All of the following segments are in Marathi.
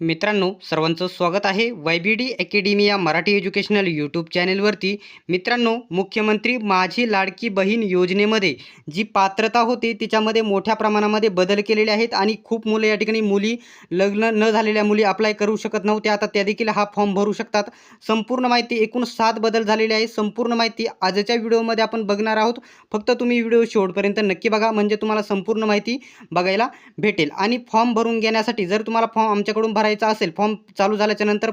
मित्रांनो सर्वांचं स्वागत आहे वाय बी डी अकॅडमी या मराठी एज्युकेशनल यूट्यूब चॅनेलवरती. मित्रांनो मुख्यमंत्री माझी लाडकी बहीण योजनेमध्ये जी पात्रता होती तिच्यामध्ये मोठ्या प्रमाणामध्ये बदल केलेले आहेत आणि खूप मुलं या ठिकाणी मुली लग्न न झालेल्या मुली अप्लाय करू शकत नव्हत्या. आता त्या देखील हा फॉर्म भरू शकतात. संपूर्ण माहिती एकूण सात बदल झालेले आहे संपूर्ण माहिती आजच्या व्हिडिओमध्ये आपण बघणार आहोत. फक्त तुम्ही व्हिडिओ शेवटपर्यंत नक्की बघा म्हणजे तुम्हाला संपूर्ण माहिती बघायला भेटेल. आणि फॉर्म भरून घेण्यासाठी जर तुम्हाला फॉर्म आमच्याकडून भरायचा असेल फॉर्म चालू झाल्याच्यानंतर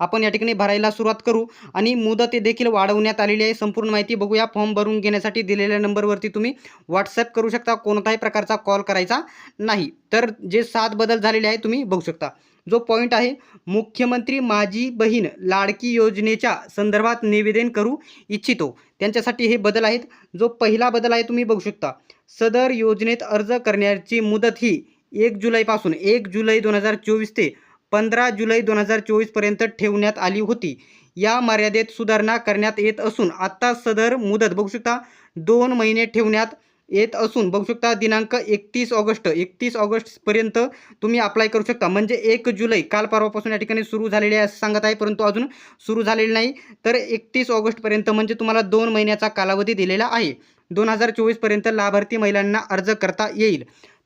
आपण या ठिकाणी भरायला सुरुवात करू. आणि मुदत देखील वाढवण्यात आलेली आहे. संपूर्ण माहिती बघूया. फॉर्म भरून घेण्यासाठी दिलेल्या नंबरवरती तुम्ही व्हॉट्सअप करू शकता. कोणताही प्रकारचा कॉल करायचा नाही. तर जे सात बदल झालेले आहे तुम्ही बघू शकता. जो पॉईंट आहे मुख्यमंत्री माझी बहीण लाडकी योजनेच्या संदर्भात निवेदन करू इच्छितो. त्यांच्यासाठी हे बदल आहेत. जो पहिला बदल आहे तुम्ही बघू शकता. सदर योजनेत अर्ज करण्याची मुदत ही एक जुलैपासून एक जुलै दोन हजार चोवीस ते पंधरा जुलै दोन हजार चोवीसपर्यंत ठेवण्यात आली होती. या मर्यादेत सुधारणा करण्यात येत असून आत्ता सदर मुदत बघू शकता दोन महिने ठेवण्यात येत असून बघू शकता दिनांक एकतीस ऑगस्ट एकतीस ऑगस्टपर्यंत तुम्ही अप्लाय करू शकता. म्हणजे एक जुलै काल परवापासून या ठिकाणी सुरू झालेले आहे असं सांगत आहे परंतु अजून सुरू झालेले नाही. तर एकतीस ऑगस्टपर्यंत म्हणजे तुम्हाला दोन महिन्याचा कालावधी दिलेला आहे. दोन हजार चोवीसपर्यंत लाभार्थी महिलांना अर्ज करता येईल.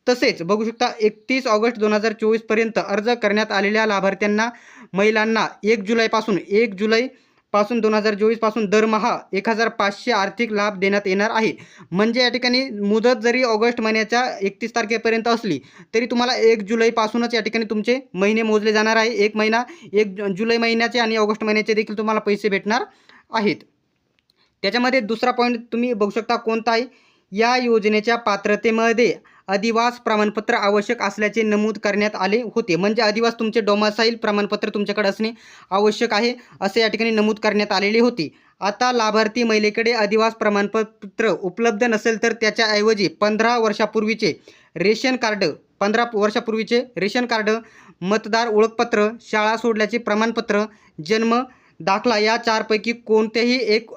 तसेच बघू शकता एकतीस ऑगस्ट दोन हजार चोवीसपर्यंत अर्ज करण्यात आलेल्या लाभार्थ्यांना महिलांना एक जुलैपासून एक जुलै पासून दोन हजार चोवीसपासून दरमहा एक हजार पाचशे आर्थिक लाभ देण्यात येणार आहे. म्हणजे या ठिकाणी मुदत जरी ऑगस्ट महिन्याच्या एकतीस तारखेपर्यंत असली तरी तुम्हाला एक जुलैपासूनच या ठिकाणी तुमचे महिने मोजले जाणार आहे. एक महिना एक जु- जुलै महिन्याचे आणि ऑगस्ट महिन्याचे देखील तुम्हाला पैसे भेटणार आहेत. त्याच्यामध्ये दुसरा पॉईंट तुम्ही बघू शकता कोणता आहे? या योजनेच्या पात्रतेमध्ये अधिवास प्रमाणपत्र आवश्यक असल्याचे नमूद करण्यात आले होते. म्हणजे अधिवास तुमचे डोमासाईल प्रमाणपत्र तुमच्याकडे असणे आवश्यक आहे असे या ठिकाणी नमूद करण्यात आलेले होते. आता लाभार्थी महिलेकडे अधिवास प्रमाणपत्र उपलब्ध नसेल तर त्याच्याऐवजी पंधरा वर्षापूर्वीचे रेशन कार्ड पंधरा वर्षापूर्वीचे रेशन कार्ड मतदार ओळखपत्र शाळा सोडल्याचे प्रमाणपत्र जन्म दाखला या चारपैकी कोणतेही एक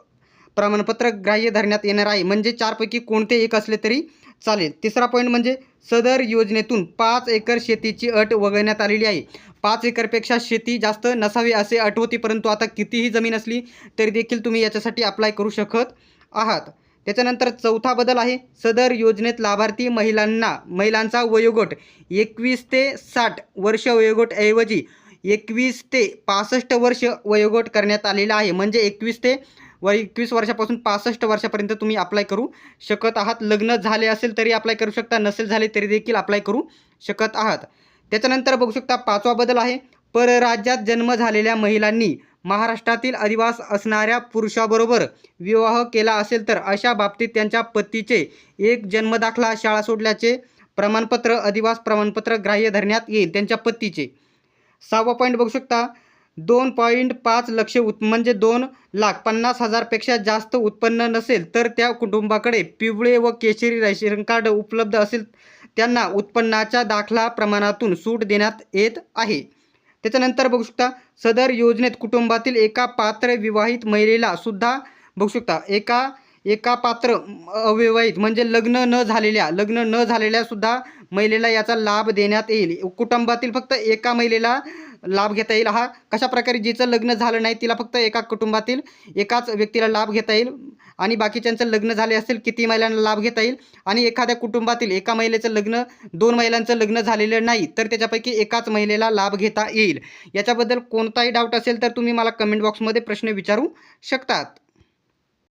प्रमाणपत्र ग्राह्य धरण्यात येणार आहे. म्हणजे चारपैकी कोणते एक असले तरी चालेल. तिसरा पॉईंट म्हणजे सदर योजनेतून पाच एकर शेतीची अट वगळण्यात आलेली आहे. पाच एकरपेक्षा शेती जास्त नसावी असे अट होती परंतु आता कितीही जमीन असली तरी देखील तुम्ही याच्यासाठी अप्लाय करू शकत आहात. त्याच्यानंतर चौथा बदल आहे सदर योजनेत लाभार्थी महिलांना महिलांचा वयोगट एकवीस ते साठ वर्ष वयोगटऐवजी एकवीस ते पासष्ट वर्ष वयोगट करण्यात आलेला आहे. म्हणजे एकवीस ते व एकवीस वर्षापासून पासष्ट वर्षापर्यंत तुम्ही अप्लाय करू शकत आहात. लग्न झाले असेल तरी अप्लाय करू शकता नसेल झाले तरी देखील अप्लाय करू शकत आहात. त्याच्यानंतर बघू शकता पाचवा बदल आहे. परराज्यात जन्म झालेल्या महिलांनी महाराष्ट्रातील अधिवास असणाऱ्या पुरुषाबरोबर विवाह केला असेल तर अशा बाबतीत त्यांच्या पतीचे एक जन्मदाखला शाळा सोडल्याचे प्रमाणपत्र अधिवास प्रमाणपत्र ग्राह्य धरण्यात येईल त्यांच्या पतीचे. सहावा पॉईंट बघू शकता दोन पॉईंट पाच लक्ष उत म्हणजे दोन लाख पन्नास हजारपेक्षा जास्त उत्पन्न नसेल तर त्या कुटुंबाकडे पिवळे व केशरी रेशन कार्ड उपलब्ध असेल. त्यांना उत्पन्नाच्या दाखला प्रमाणातून सूट देण्यात येत आहे. त्याच्यानंतर बघू शकता सदर योजनेत कुटुंबातील एका पात्र विवाहित महिलेला सुद्धा बघू शकता. एका एका पात्र अविवाहित म्हणजे लग्न न झालेल्या लग्न न झालेल्या सुद्धा महिलेला याचा लाभ देण्यात येईल. कुटुंबातील फक्त एका महिलेला लाभ घेता येईल. हा कशा प्रकारे जिचं लग्न झालं नाही तिला फक्त एका कुटुंबातील एकाच व्यक्तीला लाभ घेता येईल आणि बाकीच्यांचं लग्न झाले असेल किती महिलांना लाभ घेता येईल? आणि एखाद्या कुटुंबातील एका महिलेचं लग्न दोन महिलांचं लग्न झालेलं नाही तर त्याच्यापैकी एकाच महिलेला लाभ घेता येईल. याच्याबद्दल कोणताही डाऊट असेल तर तुम्ही मला कमेंट बॉक्समध्ये प्रश्न विचारू शकतात.